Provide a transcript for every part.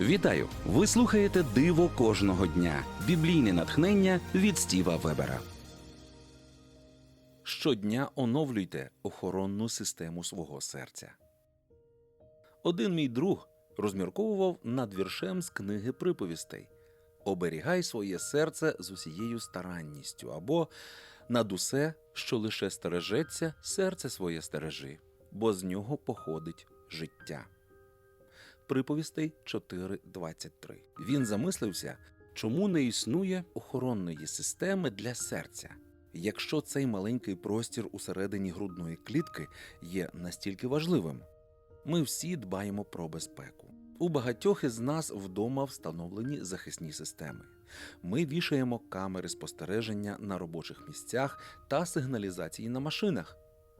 Вітаю! Ви слухаєте Диво кожного дня. Біблійне натхнення від Стіва Вебера. Щодня оновлюйте охоронну систему свого серця. Один мій друг розмірковував над віршем з книги приповістей Оберігай своє серце з усією старанністю або над усе, що лише стережеться, серце своє стережи, бо з нього походить життя. Приповістей 4.23. Він замислився, чому не існує охоронної системи для серця. Якщо цей маленький простір усередині грудної клітки є настільки важливим, ми всі дбаємо про безпеку. У багатьох із нас вдома встановлені захисні системи. Ми вішаємо камери спостереження на робочих місцях та сигналізації на машинах.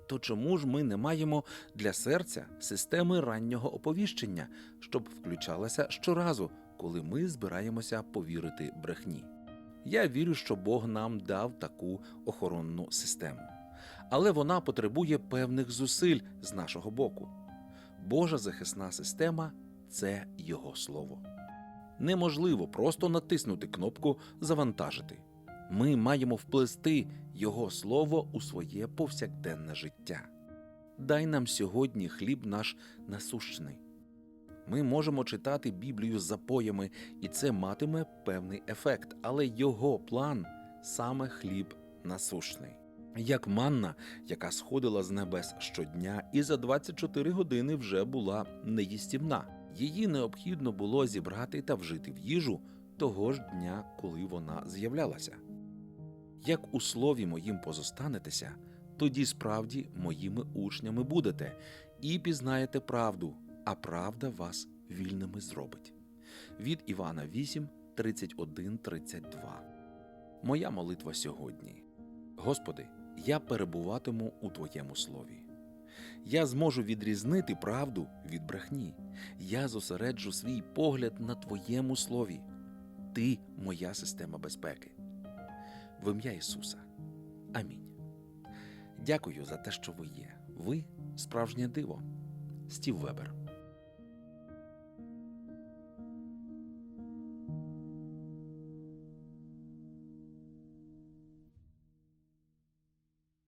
То чому ж ми не маємо для серця системи раннього оповіщення, щоб включалася щоразу, коли ми збираємося повірити брехні? Я вірю, що Бог нам дав таку охоронну систему, але вона потребує певних зусиль з нашого боку. Божа захисна система це Його слово. Неможливо просто натиснути кнопку Завантажити. Ми маємо вплести Його слово у своє повсякденне життя. Дай нам сьогодні хліб наш насущний. Ми можемо читати Біблію з запоями, і це матиме певний ефект, але його план саме хліб насущний. Як манна, яка сходила з небес щодня і за 24 години вже була неїстівна. Її необхідно було зібрати та вжити в їжу того ж дня, коли вона з'являлася. Як у слові моїм позостанетеся, тоді справді моїми учнями будете, і пізнаєте правду, а правда вас вільними зробить. Від Івана 8, 31, 32. Моя молитва сьогодні. Господи, я перебуватиму у Твоєму слові. Я зможу відрізнити правду від брехні. Я зосереджу свій погляд на Твоєму слові. Ти моя система безпеки. В ім'я Ісуса. Амінь. Дякую за те, що ви є. Ви справжнє диво. Стів Вебер.